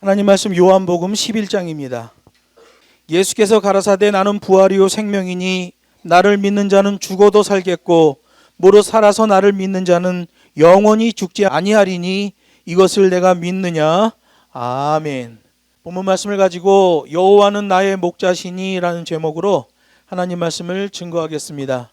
하나님 말씀 요한복음 11장입니다. 예수께서 가라사대 나는 부활이요 생명이니 나를 믿는 자는 죽어도 살겠고 무릇 살아서 나를 믿는 자는 영원히 죽지 아니하리니 이것을 내가 믿느냐 아멘. 본문 말씀을 가지고 여호와는 나의 목자시니라는 제목으로 하나님 말씀을 증거하겠습니다.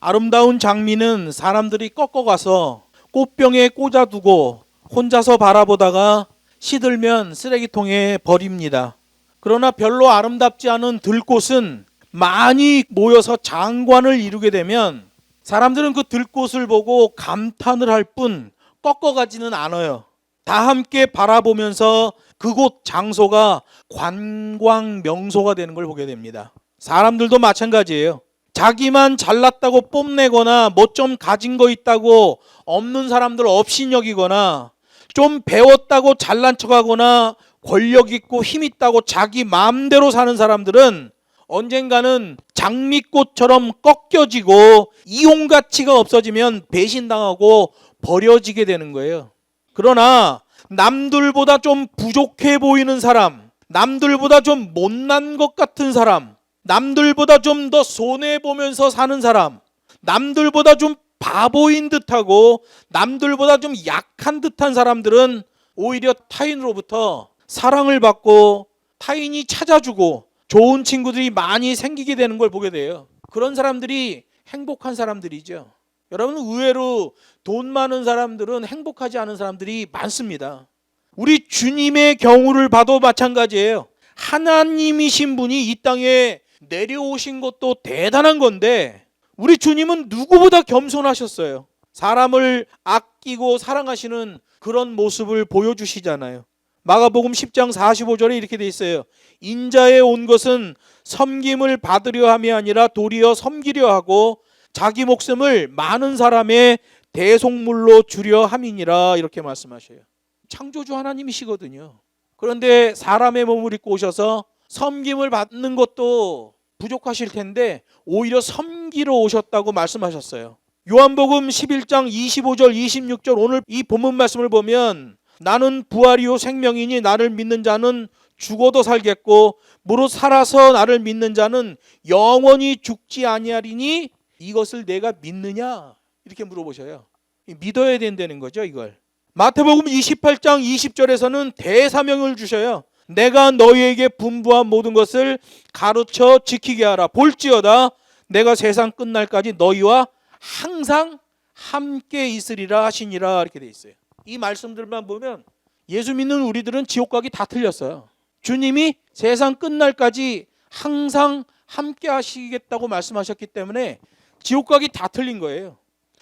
아름다운 장미는 사람들이 꺾어가서 꽃병에 꽂아두고 혼자서 바라보다가 시들면 쓰레기통에 버립니다. 그러나 별로 아름답지 않은 들꽃은 많이 모여서 장관을 이루게 되면 사람들은 그 들꽃을 보고 감탄을 할 뿐 꺾어가지는 않아요. 다 함께 바라보면서 그곳 장소가 관광 명소가 되는 걸 보게 됩니다. 사람들도 마찬가지예요. 자기만 잘났다고 뽐내거나 뭐 좀 가진 거 있다고 없는 사람들 없인 여기거나 좀 배웠다고 잘난 척하거나 권력 있고 힘 있다고 자기 마음대로 사는 사람들은 언젠가는 장미꽃처럼 꺾여지고 이용 가치가 없어지면 배신당하고 버려지게 되는 거예요. 그러나 남들보다 좀 부족해 보이는 사람, 남들보다 좀 못난 것 같은 사람, 남들보다 좀 더 손해 보면서 사는 사람, 남들보다 좀 바보인 듯하고 남들보다 좀 약한 듯한 사람들은 오히려 타인으로부터 사랑을 받고 타인이 찾아주고 좋은 친구들이 많이 생기게 되는 걸 보게 돼요. 그런 사람들이 행복한 사람들이죠. 여러분 의외로 돈 많은 사람들은 행복하지 않은 사람들이 많습니다. 우리 주님의 경우를 봐도 마찬가지예요. 하나님이신 분이 이 땅에 내려오신 것도 대단한 건데 우리 주님은 누구보다 겸손하셨어요. 사람을 아끼고 사랑하시는 그런 모습을 보여주시잖아요. 마가복음 10장 45절에 이렇게 돼 있어요. 인자에 온 것은 섬김을 받으려 함이 아니라 도리어 섬기려 하고 자기 목숨을 많은 사람의 대속물로 주려 함이니라 이렇게 말씀하셔요. 창조주 하나님이시거든요. 그런데 사람의 몸을 입고 오셔서 섬김을 받는 것도 부족하실 텐데 오히려 섬기러 오셨다고 말씀하셨어요. 요한복음 11장 25절 26절 오늘 이 본문 말씀을 보면 나는 부활이요 생명이니 나를 믿는 자는 죽어도 살겠고 무릇 살아서 나를 믿는 자는 영원히 죽지 아니하리니 이것을 내가 믿느냐 이렇게 물어보셔요. 믿어야 된다는 거죠, 이걸. 마태복음 28장 20절에서는 대사명을 주셔요. 내가 너희에게 분부한 모든 것을 가르쳐 지키게 하라. 볼지어다 내가 세상 끝날까지 너희와 항상 함께 있으리라 하시니라 이렇게 돼 있어요. 이 말씀들만 보면 예수 믿는 우리들은 지옥 가기 다 틀렸어요. 주님이 세상 끝날까지 항상 함께 하시겠다고 말씀하셨기 때문에 지옥 가기 다 틀린 거예요.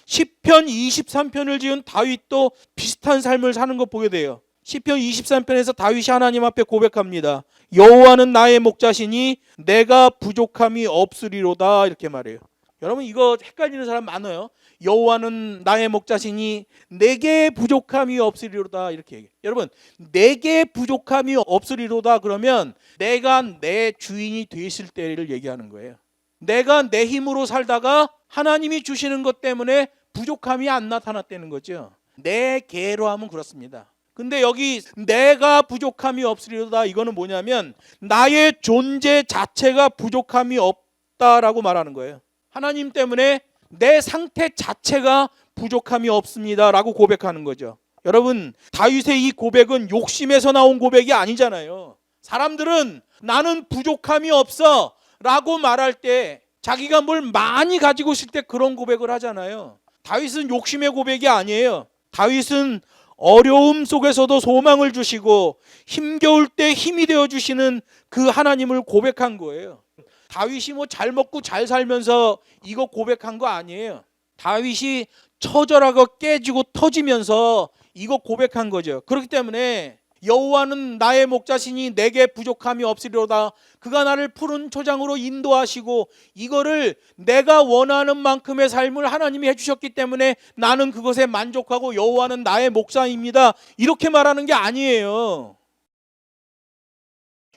10편 23편을 지은 다윗도 비슷한 삶을 사는 거 보게 돼요. 10편 23편에서 다윗이 하나님 앞에 고백합니다. 여호와는 나의 목자시니 내가 부족함이 없으리로다 이렇게 말해요. 여러분 이거 헷갈리는 사람 많아요. 여호와는 나의 목자시니 내게 부족함이 없으리로다 이렇게 얘기해요. 여러분 내게 부족함이 없으리로다 그러면 내가 내 주인이 되실 때를 얘기하는 거예요. 내가 내 힘으로 살다가 하나님이 주시는 것 때문에 부족함이 안 나타났다는 거죠. 내 개로 하면 그렇습니다. 근데 여기 내가 부족함이 없으리로다 이거는 뭐냐면 나의 존재 자체가 부족함이 없다라고 말하는 거예요. 하나님 때문에 내 상태 자체가 부족함이 없습니다라고 고백하는 거죠. 여러분, 다윗의 이 고백은 욕심에서 나온 고백이 아니잖아요. 사람들은 나는 부족함이 없어 라고 말할 때 자기가 뭘 많이 가지고 있을 때 그런 고백을 하잖아요. 다윗은 욕심의 고백이 아니에요. 다윗은 어려움 속에서도 소망을 주시고 힘겨울 때 힘이 되어 주시는 그 하나님을 고백한 거예요. 다윗이 뭐 잘 먹고 잘 살면서 이거 고백한 거 아니에요. 다윗이 처절하고 깨지고 터지면서 이거 고백한 거죠. 그렇기 때문에 여호와는 나의 목자시니 내게 부족함이 없으리로다. 그가 나를 푸른 초장으로 인도하시고 이거를 내가 원하는 만큼의 삶을 하나님이 해주셨기 때문에 나는 그것에 만족하고 여호와는 나의 목자입니다. 이렇게 말하는 게 아니에요.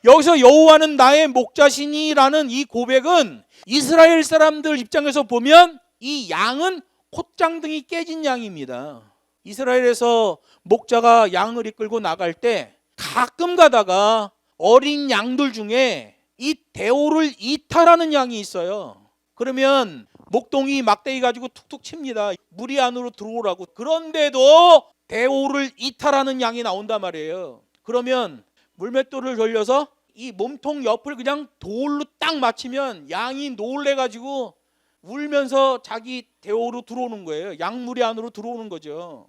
여기서 여호와는 나의 목자시니라는 이 고백은 이스라엘 사람들 입장에서 보면 이 양은 콧장등이 깨진 양입니다. 이스라엘에서 목자가 양을 이끌고 나갈 때 가끔 가다가 어린 양들 중에 이 대오를 이탈하는 양이 있어요. 그러면 목동이 막대기 가지고 툭툭 칩니다. 무리 안으로 들어오라고. 그런데도 대오를 이탈하는 양이 나온단 말이에요. 그러면 물맷돌을 돌려서 이 몸통 옆을 그냥 돌로 딱 맞추면 양이 놀래 가지고 울면서 자기 대오로 들어오는 거예요. 양무리 안으로 들어오는 거죠.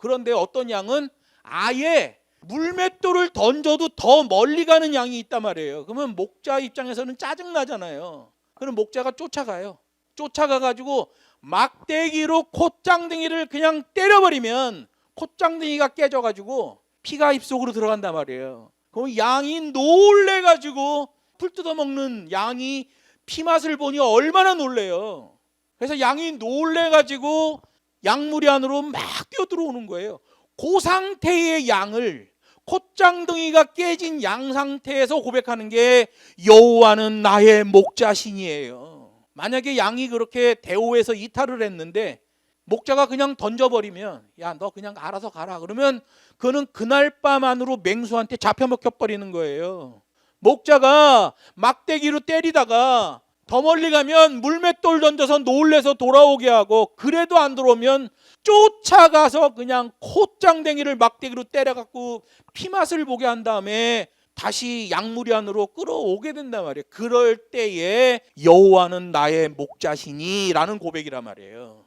그런데 어떤 양은 아예 물맷돌을 던져도 더 멀리 가는 양이 있단 말이에요. 그러면 목자 입장에서는 짜증 나잖아요. 그럼 목자가 쫓아가요. 쫓아가 가지고 막대기로 콧장댕이를 그냥 때려버리면 콧장댕이가 깨져 가지고 피가 입속으로 들어간단 말이에요. 그럼 양이 놀래 가지고 풀 뜯어 먹는 양이 피 맛을 보니 얼마나 놀래요. 그래서 양이 놀래 가지고 양무리 안으로 막 뛰어 들어오는 거예요. 그 상태의 양을 콧장둥이가 깨진 양 상태에서 고백하는 게 여호와는 나의 목자신이에요. 만약에 양이 그렇게 대오에서 이탈을 했는데 목자가 그냥 던져버리면 야 너 그냥 알아서 가라 그러면 그는 그날 밤 안으로 맹수한테 잡혀 먹혀 버리는 거예요. 목자가 막대기로 때리다가 더 멀리 가면 물맷돌 던져서 놀래서 돌아오게 하고 그래도 안 들어오면 쫓아가서 그냥 콧장댕이를 막대기로 때려갖고 피맛을 보게 한 다음에 다시 양무리 안으로 끌어오게 된단 말이에요. 그럴 때에 여호와는 나의 목자시니라는 고백이란 말이에요.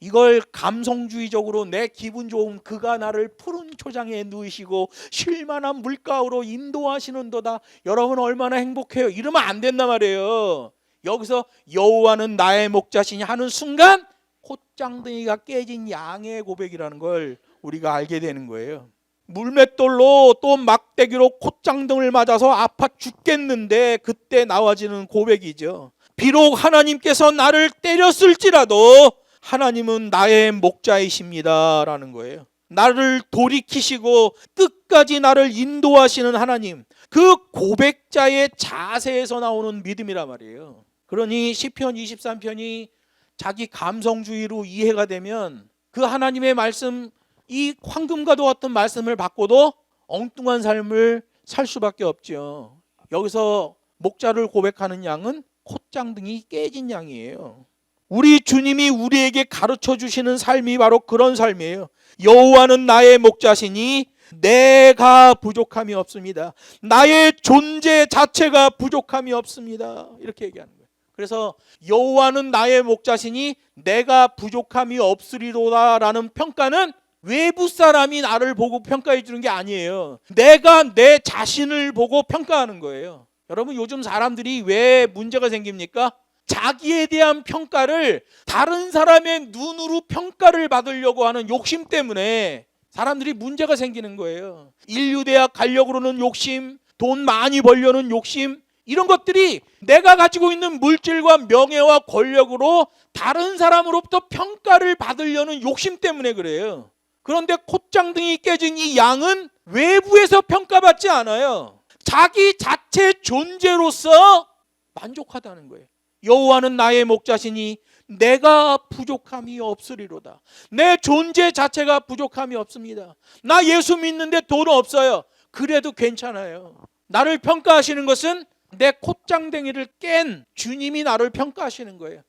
이걸 감성주의적으로 내 기분 좋은 그가 나를 푸른 초장에 누이시고 쉴만한 물가로 인도하시는도다. 여러분 얼마나 행복해요. 이러면 안 된단 말이에요. 여기서 여호와는 나의 목자시니 하는 순간 콧장둥이가 깨진 양의 고백이라는 걸 우리가 알게 되는 거예요. 물맷돌로 또 막대기로 콧장등을 맞아서 아파 죽겠는데 그때 나와지는 고백이죠. 비록 하나님께서 나를 때렸을지라도 하나님은 나의 목자이십니다라는 거예요. 나를 돌이키시고 끝까지 나를 인도하시는 하나님. 그 고백자의 자세에서 나오는 믿음이란 말이에요. 그러니 시편 23편이 자기 감성주의로 이해가 되면 그 하나님의 말씀 이 황금과도 같은 말씀을 받고도 엉뚱한 삶을 살 수밖에 없죠. 여기서 목자를 고백하는 양은 콧장 등이 깨진 양이에요. 우리 주님이 우리에게 가르쳐 주시는 삶이 바로 그런 삶이에요. 여호와는 나의 목자시니 내가 부족함이 없습니다. 나의 존재 자체가 부족함이 없습니다. 이렇게 얘기하는 거예요. 그래서 여호와는 나의 목자시니 내가 부족함이 없으리로다라는 평가는 외부 사람이 나를 보고 평가해 주는 게 아니에요. 내가 내 자신을 보고 평가하는 거예요. 여러분 요즘 사람들이 왜 문제가 생깁니까? 자기에 대한 평가를 다른 사람의 눈으로 평가를 받으려고 하는 욕심 때문에 사람들이 문제가 생기는 거예요. 인류대학 가려고 그러는 욕심, 돈 많이 벌려는 욕심, 이런 것들이 내가 가지고 있는 물질과 명예와 권력으로 다른 사람으로부터 평가를 받으려는 욕심 때문에 그래요. 그런데 콧장등이 깨진 이 양은 외부에서 평가받지 않아요. 자기 자체 존재로서 만족하다는 거예요. 여호와는 나의 목자시니 내가 부족함이 없으리로다. 내 존재 자체가 부족함이 없습니다. 나 예수 믿는데 돈 없어요. 그래도 괜찮아요. 나를 평가하시는 것은 내 콧장댕이를 깬 주님이 나를 평가하시는 거예요.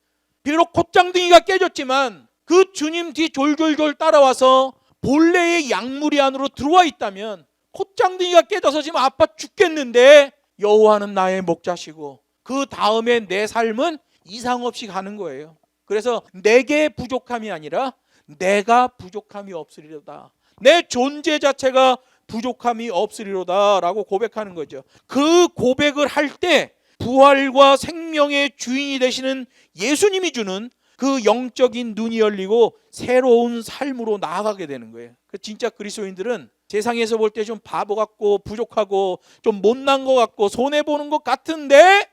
비록 콧장댕이가 깨졌지만 그 주님 뒤 졸졸졸 따라와서 본래의 양무리 안으로 들어와 있다면 콧장댕이가 깨져서 지금 아파 죽겠는데 여호와는 나의 목자시고 그 다음에 내 삶은 이상 없이 가는 거예요. 그래서 내게 부족함이 아니라 내가 부족함이 없으리로다. 내 존재 자체가 부족함이 없으리로다라고 고백하는 거죠. 그 고백을 할 때 부활과 생명의 주인이 되시는 예수님이 주는 그 영적인 눈이 열리고 새로운 삶으로 나아가게 되는 거예요. 그 진짜 그리스도인들은 세상에서 볼 때 좀 바보 같고 부족하고 좀 못난 것 같고 손해 보는 것 같은데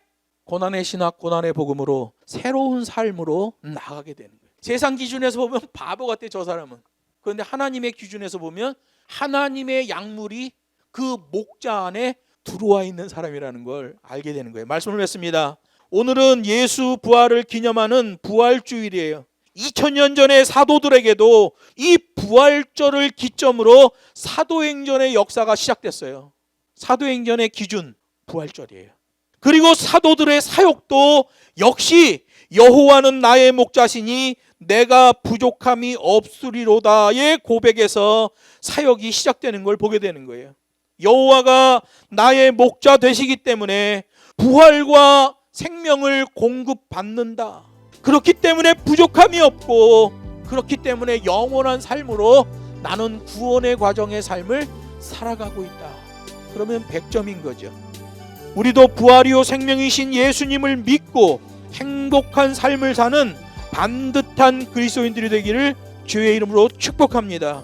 고난의 신학, 고난의 복음으로 새로운 삶으로 나가게 되는 거예요. 세상 기준에서 보면 바보 같아 저 사람은. 그런데 하나님의 기준에서 보면 하나님의 약물이 그 목자 안에 들어와 있는 사람이라는 걸 알게 되는 거예요. 말씀을 맺습니다. 오늘은 예수 부활을 기념하는 부활 주일이에요. 2000년 전의 사도들에게도 이 부활절을 기점으로 사도행전의 역사가 시작됐어요. 사도행전의 기준 부활절이에요. 그리고 사도들의 사역도 역시 여호와는 나의 목자시니 내가 부족함이 없으리로다의 고백에서 사역이 시작되는 걸 보게 되는 거예요. 여호와가 나의 목자 되시기 때문에 부활과 생명을 공급받는다. 그렇기 때문에 부족함이 없고 그렇기 때문에 영원한 삶으로 나는 구원의 과정의 삶을 살아가고 있다. 그러면 100점인 거죠. 우리도 부활이요 생명이신 예수님을 믿고 행복한 삶을 사는 반듯한 그리스도인들이 되기를 주의 이름으로 축복합니다.